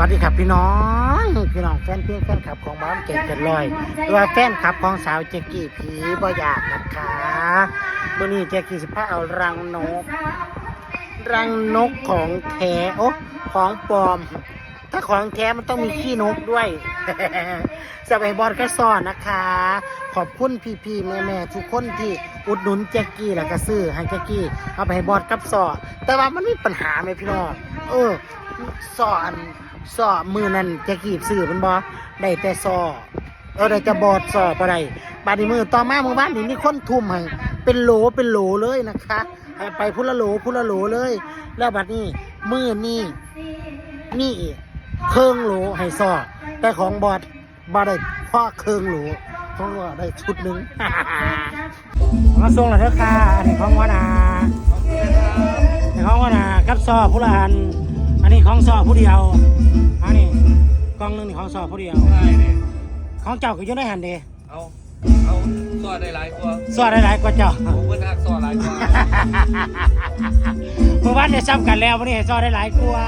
วัสดีครับพี่น้อง พี่น้องแฟนเพลงแฟนคลับของบ้านเก่งเกินลอยหรือว่าแฟนคลับของสาวเจกกี้ผีบ่อยากนะคะวันนี้เจกกี้สิพาเอารังนก รังนกของแท้โอ้ของปลอม ถ้าของแท้มันต้องมีขี้นกด้วยสบายบอลก็สอนนะคะ ขอบคุณพี่ๆแม่ๆทุกคนที่อุดหนุนแจ็กกี้แล้วก็ซื้อให้แจ็กกี้เอาไปให้บอสกับสอแต่ว่ามันมีปัญหาไหมพี่น้องเออสออัน สอมือนั่นจ็กกี้ซื้อมันบอได้แต่สอเออได้แต่บอดสอบ่ได้บาดนี้มือต่อมามือบ้านนี้มีคนทุ่มให้เป็นโหลเป็นโหลเลยนะคะไปพุละโหลพุละโหลเลย แล้วบัดนี้มือนี่นี่เครื่องโหลให้สอแต่ของบอดบ่ได้พ่อเครื่องโหลเพราะว่าได้ชุดหนึ่งมาส่งแล้วเถอะค่ะอันนี้ของวานาอันนี้ของวานากับซอผู้ละอัน อันนี้ของซอผู้เดียวอันนี้กล่องหนึงนี่ของซอผู้เดียว ได้เนี่ยของเจ้าก็อยู่ในหันเดเอาเอาซอได้หลายกว่าซอได้หลายกว่าเจ้า ผมเพิ่นหักซอหลายกว่า เมื่อวานได้ซ้ำกันแล้ววันนี้ให้ซอได้หลายกว่า